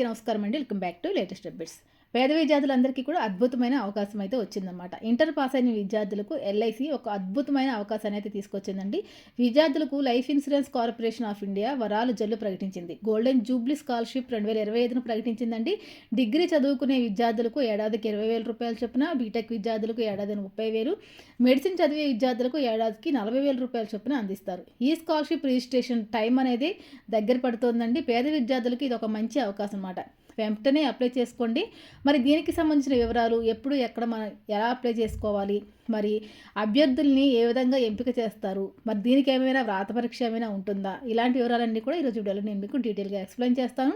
అందరికీ నమస్కారం అండి. Welcome back to latest updates. పేద విద్యార్థులందరికీ కూడా అద్భుతమైన అవకాశం అయితే వచ్చిందన్నమాట. ఇంటర్ పాస్ అయిన విద్యార్థులకు ఎల్ఐసి ఒక అద్భుతమైన అవకాశాన్ని అయితే తీసుకొచ్చిందండి. విద్యార్థులకు life insurance corporation of India వరాలు జల్లు ప్రకటించింది. గోల్డెన్ జూబ్లీ స్కాలర్షిప్ రెండు వేల ఇరవై ఐదును ప్రకటించిందండి. డిగ్రీ చదువుకునే విద్యార్థులకు ఏడాదికి ఇరవై వేల రూపాయలు చొప్పున బీటెక్ విద్యార్థులకు ఏడాదికి ముప్పై వేలు మెడిసిన్ చదివే విద్యార్థులకు ఏడాదికి నలభై వేల రూపాయల చొప్పున అందిస్తారు. ఈ స్కాలర్షిప్ రిజిస్ట్రేషన్ టైం అనేది దగ్గర పడుతోందండి. పేద విద్యార్థులకు ఇది ఒక మంచి అవకాశం అన్నమాట. వెంటనే అప్లై చేసుకోండి. మరి దీనికి సంబంధించిన వివరాలు ఎప్పుడు ఎక్కడ మనం ఎలా అప్లై చేసుకోవాలి? మరి అభ్యర్థుల్ని ఏ విధంగా ఎంపిక చేస్తారు? మరి దీనికి ఏమైనా వ్రాత పరీక్ష ఏమైనా ఉంటుందా? ఇలాంటి వివరాలన్నీ కూడా ఈరోజు వీడియోలో నేను మీకు డీటెయిల్గా ఎక్స్ప్లెయిన్ చేస్తాను.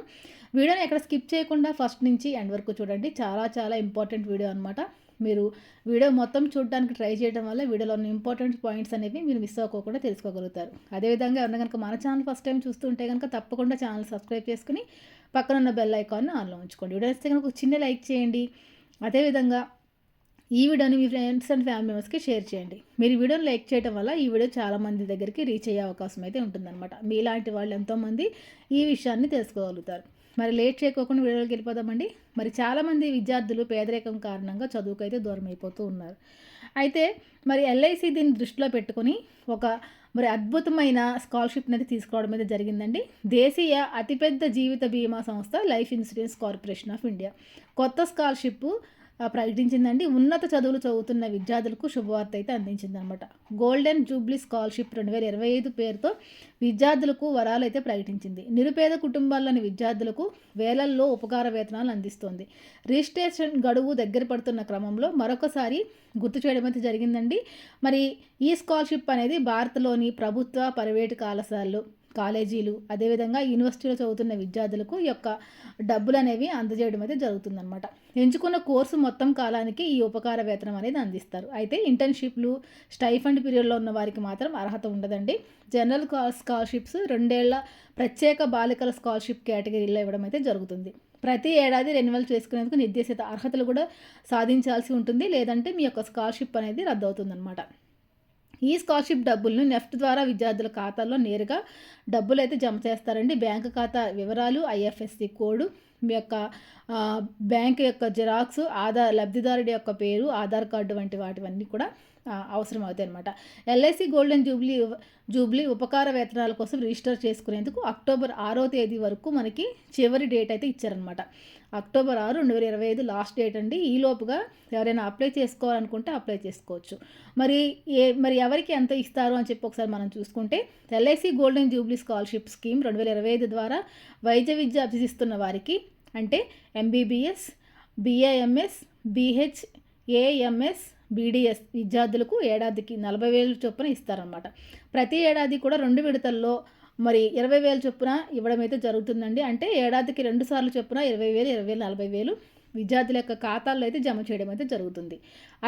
వీడియోని ఎక్కడ స్కిప్ చేయకుండా ఫస్ట్ నుంచి ఎండ్ వరకు చూడండి. చాలా చాలా ఇంపార్టెంట్ వీడియో అనమాట మీరు వీడియో మొత్తం చూడడానికి ట్రై చేయడం వల్ల వీడియోలో ఉన్న ఇంపార్టెంట్ పాయింట్స్ అనేవి మీరు మిస్ అవ్వకుండా తెలుసుకోగలుగుతారు. అదేవిధంగా ఎవరైనా కనుక మన ఛానల్ ఫస్ట్ టైం చూస్తుంటే కనుక తప్పకుండా ఛానల్ సబ్స్క్రైబ్ చేసుకుని పక్కన ఉన్న బెల్ ఐకాన్ని ఆన్లో ఉంచుకోండి. వీడియో వస్తే కనుక ఒక చిన్న లైక్ చేయండి. అదేవిధంగా ఈ వీడియోని మీ ఫ్రెండ్స్ అండ్ ఫ్యామిలీ మెంబర్స్కి షేర్ చేయండి. మీరు వీడియోని లైక్ చేయడం వల్ల ఈ వీడియో చాలా మంది దగ్గరికి రీచ్ అయ్యే అవకాశం అయితే ఉంటుందన్నమాట. మీలాంటి వాళ్ళు ఎంతోమంది ఈ విషయాన్ని తెలుసుకోగలుగుతారు. మరి లేట్ చేయకోకుండా వీడియోకి వెళ్ళిపోదామండి. మరి చాలామంది విద్యార్థులు పేదరికం కారణంగా చదువుకైతే దూరం అయిపోతూ ఉన్నారు. అయితే మరి ఎల్ఐసి దీన్ని దృష్టిలో పెట్టుకొని ఒక మరి అద్భుతమైన స్కాలర్షిప్ అనేది తీసుకోవడం అయితే జరిగిందండి. దేశీయ అతిపెద్ద జీవిత బీమా సంస్థ life insurance corporation of India. కొత్త స్కాలర్షిప్ ప్రకటించిందండి. ఉన్నత చదువులు చదువుతున్న విద్యార్థులకు శుభవార్త అయితే అందించిందనమాట. గోల్డెన్ జూబ్లీ స్కాలర్షిప్ రెండు వేల ఇరవై ఐదు పేరుతో విద్యార్థులకు వరాలు అయితే ప్రకటించింది. నిరుపేద కుటుంబాల్లోని విద్యార్థులకు వేలల్లో ఉపకార వేతనాలు అందిస్తోంది. రిజిస్ట్రేషన్ గడువు దగ్గర పడుతున్న క్రమంలో మరొకసారి గుర్తు చేయడం అయితే జరిగిందండి. మరి ఈ స్కాలర్షిప్ అనేది భారత్లోని ప్రభుత్వ ప్రైవేటు కళాశాలలు కాలేజీలు అదేవిధంగా యూనివర్సిటీలో చదువుతున్న విద్యార్థులకు ఈ యొక్క డబ్బులు అనేవి అందజేయడం అయితే జరుగుతుందన్నమాట. ఎంచుకున్న కోర్సు మొత్తం కాలానికి ఈ ఉపకార వేతనం అనేది అందిస్తారు. అయితే ఇంటర్న్షిప్లు స్టైఫండ్ పీరియడ్లో ఉన్న వారికి మాత్రం అర్హత ఉండదండి. జనరల్ స్కాలర్షిప్స్ రెండేళ్ళ ప్రత్యేక బాలికల స్కాలర్షిప్ కేటగిరీలో ఇవ్వడం అయితే జరుగుతుంది. ప్రతి ఏడాది రెన్యువల్ చేసుకునేందుకు నిర్దేశిత అర్హతలు కూడా సాధించాల్సి ఉంటుంది. లేదంటే మీ యొక్క స్కాలర్షిప్ అనేది రద్దు అవుతుందన్నమాట ఈ స్కాలర్షిప్ డబ్బులను నెఫ్ట్ ద్వారా విద్యార్థుల ఖాతాల్లో నేరుగా డబ్బులు అయితే జమ చేస్తారండి. బ్యాంకు ఖాతా వివరాలు ఐఎఫ్ఎస్సి కోడ్ మీ యొక్క బ్యాంక్ యొక్క జిరాక్స్ ఆధార్ లబ్ధిదారుడి యొక్క పేరు ఆధార్ కార్డు వంటి వాటివన్నీ కూడా అవసరం అవుతాయి అనమాట ఎల్ఐసి గోల్డెన్ జూబ్లీ జూబ్లీ ఉపకార వేతనాల కోసం రిజిస్టర్ చేసుకునేందుకు అక్టోబర్ ఆరో తేదీ వరకు మనకి చివరి డేట్ అయితే ఇచ్చారనమాట అక్టోబర్ ఆరు రెండు వేల ఇరవై ఐదు లాస్ట్ డేట్ అండి. ఈ లోపుగా ఎవరైనా అప్లై చేసుకోవాలనుకుంటే అప్లై చేసుకోవచ్చు. మరి ఏ మరి ఎవరికి ఎంత ఇస్తారు అని చెప్పి ఒకసారి మనం చూసుకుంటే LIC golden jubilee scholarship scheme రెండు వేల ఇరవై ఐదు ద్వారా వైద్య విద్య అభ్యసిస్తున్న వారికి అంటే MBBS BAMS BH AMS BDS విద్యార్థులకు ఏడాదికి నలభై వేలు చొప్పున ఇస్తారనమాట ప్రతి ఏడాది కూడా రెండు విడతల్లో మరి ఇరవై వేలు చొప్పున ఇవ్వడం అయితే జరుగుతుందండి. అంటే ఏడాదికి రెండు సార్లు చొప్పున ఇరవై వేలు ఇరవై వేలు నలభై వేలు విద్యార్థుల యొక్క ఖాతాల్లో అయితే జమ చేయడం అయితే జరుగుతుంది.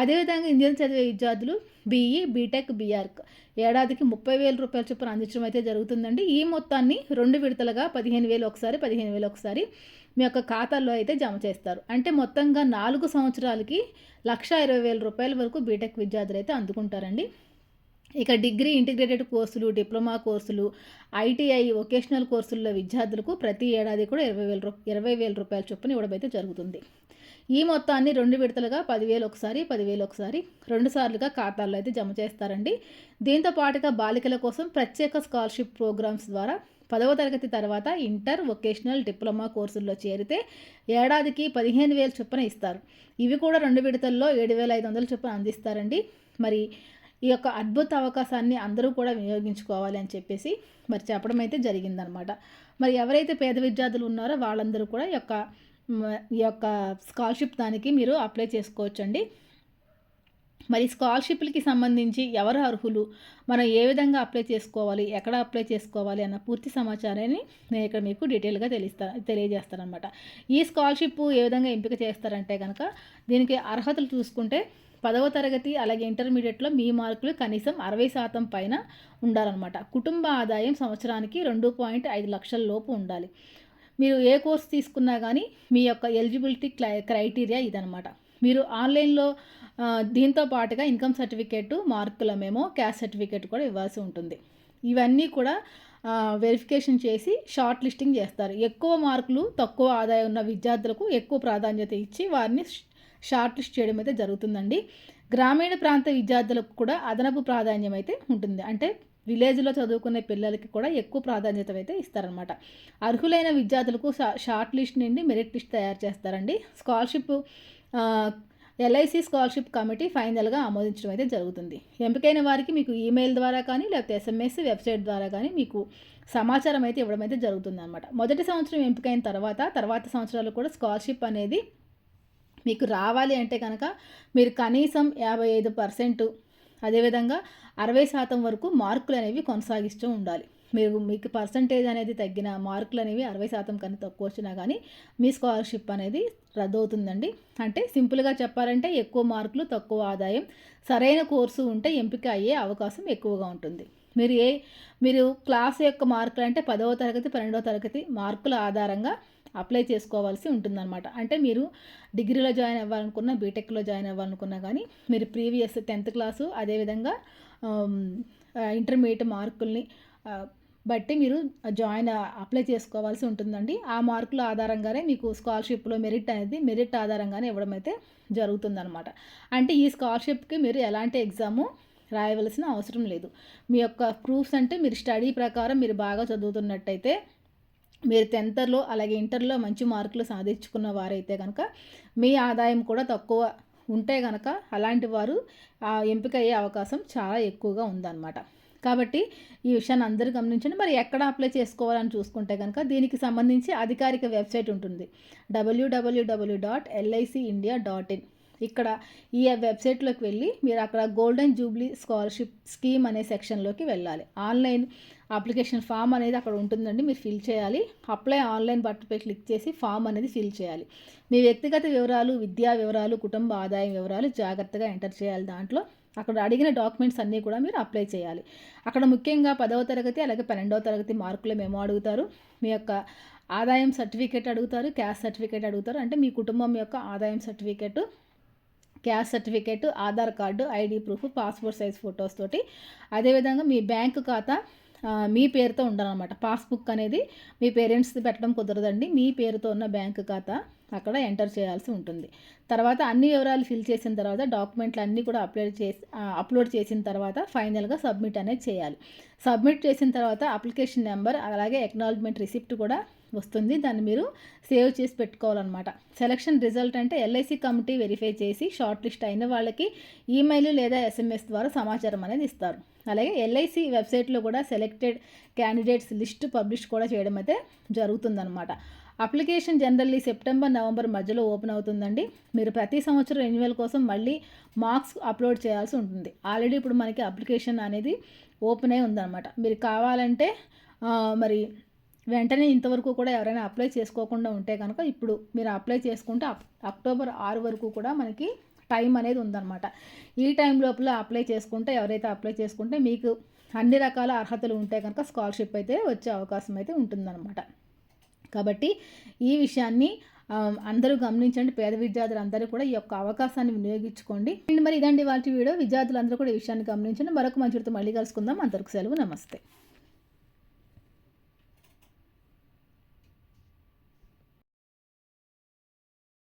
అదేవిధంగా ఇంజనీరింగ్ చదివే విద్యార్థులు బీఈ బీటెక్ బీఆర్క్ ఏడాదికి ముప్పై వేల రూపాయల చొప్పున అందించడం అయితే జరుగుతుందండి. ఈ మొత్తాన్ని రెండు విడతలుగా పదిహేను వేలు ఒకసారి పదిహేను వేలు ఒకసారి మీ యొక్క ఖాతాల్లో అయితే జమ చేస్తారు. అంటే మొత్తంగా నాలుగు సంవత్సరాలకి లక్ష ఇరవై వేల రూపాయల వరకు బీటెక్ విద్యార్థులు అయితే అందుకుంటారండి. ఇక డిగ్రీ ఇంటిగ్రేటెడ్ కోర్సులు డిప్లొమా కోర్సులు ఐటీఐ వొకేషనల్ కోర్సుల్లో విద్యార్థులకు ప్రతి ఏడాది కూడా ఇరవై వేల రూ ఇరవై వేల రూపాయల చొప్పున ఇవ్వడమైతే జరుగుతుంది. ఈ మొత్తాన్ని రెండు విడతలుగా పదివేలు ఒకసారి పదివేలు ఒకసారి రెండు సార్లుగా ఖాతాల్లో అయితే జమ చేస్తారండి. దీంతో పాటుగా బాలికల కోసం ప్రత్యేక స్కాలర్షిప్ ప్రోగ్రామ్స్ ద్వారా పదవ తరగతి తర్వాత ఇంటర్ వొకేషనల్ డిప్లొమా కోర్సుల్లో చేరితే ఏడాదికి పదిహేను వేలు చొప్పున ఇస్తారు. ఇవి కూడా రెండు విడతల్లో ఏడు వేల ఐదు వందల చొప్పున అందిస్తారండి. మరి ఈ యొక్క అద్భుత అవకాశాన్ని అందరూ కూడా వినియోగించుకోవాలి అని చెప్పేసి మరి చెప్పడం అయితే జరిగిందనమాట. మరి ఎవరైతే పేద విద్యార్థులు ఉన్నారో వాళ్ళందరూ కూడా ఈ యొక్క ఈ యొక్క స్కాలర్షిప్ దానికి మీరు అప్లై చేసుకోవచ్చండి. మరి స్కాలర్షిప్లకి సంబంధించి ఎవరు అర్హులు మనం ఏ విధంగా అప్లై చేసుకోవాలి ఎక్కడ అప్లై చేసుకోవాలి అన్న పూర్తి సమాచారాన్ని నేను ఇక్కడ మీకు డీటెయిల్గా తెలిస్తా తెలియజేస్తానమాట ఈ స్కాలర్షిప్ ఏ విధంగా ఎంపిక చేస్తారంటే కనుక దీనికి అర్హతలు చూసుకుంటే పదవ తరగతి అలాగే ఇంటర్మీడియట్లో మీ మార్కులు కనీసం అరవై శాతం పైన ఉండాలన్నమాట. కుటుంబ ఆదాయం సంవత్సరానికి రెండు పాయింట్ ఐదు లక్షల లోపు ఉండాలి. మీరు ఏ కోర్స్ తీసుకున్నా కానీ మీ యొక్క ఎలిజిబిలిటీ క్రైటీరియా ఇదనమాట మీరు ఆన్లైన్లో దీంతో పాటుగా ఇన్కమ్ సర్టిఫికేట్ మార్కుల మేమో క్యాస్ట్ సర్టిఫికేట్ కూడా ఇవ్వాల్సి ఉంటుంది. ఇవన్నీ కూడా వెరిఫికేషన్ చేసి షార్ట్ లిస్టింగ్ చేస్తారు. ఎక్కువ మార్కులు తక్కువ ఆదాయం ఉన్న విద్యార్థులకు ఎక్కువ ప్రాధాన్యత ఇచ్చి వారిని షార్ట్ లిస్ట్ చేయడం అయితే జరుగుతుందండి. గ్రామీణ ప్రాంత విద్యార్థులకు కూడా అదనపు ప్రాధాన్యం అయితే ఉంటుంది. అంటే విలేజ్లో చదువుకునే పిల్లలకి కూడా ఎక్కువ ప్రాధాన్యత అయితే ఇస్తారనమాట అర్హులైన విద్యార్థులకు షార్ట్ లిస్ట్ నుండి మెరిట్ లిస్ట్ తయారు చేస్తారండి. స్కాలర్షిప్ ఎల్ఐసి స్కాలర్షిప్ కమిటీ ఫైనల్గా ఆమోదించడం అయితే జరుగుతుంది. ఎంపికైన వారికి మీకు ఈమెయిల్ ద్వారా కానీ లేకపోతే ఎస్ఎంఎస్ వెబ్సైట్ ద్వారా కానీ మీకు సమాచారం అయితే ఇవ్వడం అయితే జరుగుతుంది అనమాట మొదటి సంవత్సరం ఎంపికైన తర్వాత తర్వాత సంవత్సరాలు కూడా స్కాలర్షిప్ అనేది మీకు రావాలి అంటే కనుక మీరు కనీసం యాభై ఐదు పర్సెంట్ అదేవిధంగా అరవై శాతం వరకు మార్కులు అనేవి కొనసాగిస్తూ ఉండాలి. మీరు మీకు పర్సంటేజ్ అనేది తగ్గిన మార్కులు అనేవి అరవై శాతం కన్నా తక్కువ వచ్చినా కానీ మీ స్కాలర్షిప్ అనేది రద్దవుతుందండి. అంటే సింపుల్గా చెప్పాలంటే ఎక్కువ మార్కులు తక్కువ ఆదాయం సరైన కోర్సు ఉంటే ఎంపిక అయ్యే అవకాశం ఎక్కువగా ఉంటుంది. మీరు ఏ మీరు క్లాస్ యొక్క మార్కులు అంటే పదవ తరగతి పన్నెండవ తరగతి మార్కుల ఆధారంగా అప్లై చేసుకోవాల్సి ఉంటుందన్నమాట. అంటే మీరు డిగ్రీలో జాయిన్ అవ్వాలనుకున్నా బీటెక్లో జాయిన్ అవ్వాలనుకున్నా కానీ మీరు ప్రీవియస్ టెన్త్ క్లాసు అదేవిధంగా ఇంటర్మీడియట్ మార్కుల్ని బట్టి మీరు జాయిన్ అప్లై చేసుకోవాల్సి ఉంటుందండి. ఆ మార్కుల ఆధారంగానే మీకు స్కాలర్షిప్లో మెరిట్ అనేది మెరిట్ ఆధారంగానే ఇవ్వడం అయితే జరుగుతుందనమాట అంటే ఈ స్కాలర్షిప్కి మీరు ఎలాంటి ఎగ్జాము రాయవలసిన అవసరం లేదు. మీ యొక్క ప్రూఫ్స్ అంటే మీరు స్టడీ ప్రకారం మీరు బాగా చదువుతున్నట్టయితే మీరు టెన్త్లో అలాగే ఇంటర్లో మంచి మార్కులు సాధించుకున్న వారైతే కనుక మీ ఆదాయం కూడా తక్కువ ఉంటే కనుక అలాంటి వారు ఎంపిక అయ్యే అవకాశం చాలా ఎక్కువగా ఉందన్నమాట. కాబట్టి ఈ విషయాన్ని అందరూ గమనించండి. మరి ఎక్కడ అప్లై చేసుకోవాలని చూసుకుంటే కనుక దీనికి సంబంధించి అధికారిక వెబ్సైట్ ఉంటుంది. W W W dot LIC India dot in. ఇక్కడ ఈ వెబ్సైట్లోకి వెళ్ళి మీరు అక్కడ గోల్డెన్ జూబ్లీ స్కాలర్షిప్ స్కీమ్ అనే సెక్షన్లోకి వెళ్ళాలి. ఆన్లైన్ అప్లికేషన్ ఫామ్ అనేది అక్కడ ఉంటుందండి మీరు ఫిల్ చేయాలి. అప్లై ఆన్లైన్ బట్టపై క్లిక్ చేసి ఫామ్ అనేది ఫిల్ చేయాలి. మీ వ్యక్తిగత వివరాలు విద్యా వివరాలు కుటుంబ ఆదాయం వివరాలు జాగ్రత్తగా ఎంటర్ చేయాలి దాంట్లో. అక్కడ అడిగిన డాక్యుమెంట్స్ అన్నీ కూడా మీరు అప్లై చేయాలి. అక్కడ ముఖ్యంగా పదవ తరగతి అలాగే పన్నెండవ తరగతి మార్కులు మేము అడుగుతారు. మీ యొక్క ఆదాయం సర్టిఫికేట్ అడుగుతారు క్యాస్ట్ సర్టిఫికేట్ అడుగుతారు. అంటే మీ కుటుంబం యొక్క ఆదాయం certificate caste certificate Aadhaar card ID proof passport size photos తోటి. అదేవిధంగా మీ బ్యాంకు ఖాతా మీ పేరుతో ఉండాలన్నమాట. పాస్బుక్ అనేది మీ పేరెంట్స్ పెట్టడం కుదరదండి. మీ పేరుతో ఉన్న బ్యాంకు ఖాతా అక్కడ ఎంటర్ చేయాల్సి ఉంటుంది. తర్వాత అన్ని వివరాలు ఫిల్ చేసిన తర్వాత డాక్యుమెంట్లు అన్నీ కూడా అప్లోడ్ చేసి అప్లోడ్ చేసిన తర్వాత ఫైనల్గా సబ్మిట్ అనేది చేయాలి. సబ్మిట్ చేసిన తర్వాత అప్లికేషన్ నెంబర్ అలాగే ఎక్నాలజ్మెంట్ రిసిప్ట్ కూడా వస్తుంది. దాన్ని మీరు సేవ్ చేసి పెట్టుకోవాలన్నమాట. సెలక్షన్ రిజల్ట్ అంటే ఎల్ఐసి కమిటీ వెరిఫై చేసి షార్ట్ లిస్ట్ అయిన వాళ్ళకి ఈమెయిల్ లేదా ఎస్ఎంఎస్ ద్వారా సమాచారం అనేది ఇస్తారు. అలాగే ఎల్ఐసి వెబ్సైట్లో కూడా సెలెక్టెడ్ క్యాండిడేట్స్ లిస్ట్ పబ్లిష్ కూడా చేయడం అయితే జరుగుతుందన్నమాట. అప్లికేషన్ జనరల్లీ సెప్టెంబర్ నవంబర్ మధ్యలో ఓపెన్ అవుతుందండి. మీరు ప్రతి సంవత్సరం రెన్యువల్ కోసం మళ్ళీ మార్క్స్ అప్లోడ్ చేయాల్సి ఉంటుంది. ఆల్రెడీ ఇప్పుడు మనకి అప్లికేషన్ అనేది ఓపెన్ అయి ఉందన్నమాట. మీరు కావాలంటే మరి వెంటనే ఇంతవరకు కూడా ఎవరైనా అప్లై చేసుకోకుండా ఉంటే కనుక ఇప్పుడు మీరు అప్లై చేసుకుంటే అక్టోబర్ ఆరు వరకు కూడా మనకి టైం అనేది ఉందన్నమాట. ఈ టైం లోపల అప్లై చేసుకుంటే ఎవరైతే అప్లై చేసుకుంటే మీకు అన్ని రకాల అర్హతలు ఉంటే కనుక స్కాలర్షిప్ అయితే వచ్చే అవకాశం అయితే ఉంటుందన్నమాట. కాబట్టి ఈ విషయాన్ని అందరూ గమనించండి. పేద విద్యార్థులు అందరూ కూడా ఈ యొక్క అవకాశాన్ని వినియోగించుకోండి. అండ్ మరి ఇదండి వాళ్ళ వీడియో. విద్యార్థులందరూ కూడా ఈ విషయాన్ని గమనించండి. మరొక మంచితో మళ్ళీ కలుసుకుందాం. అందరికి సెలవు. నమస్తే.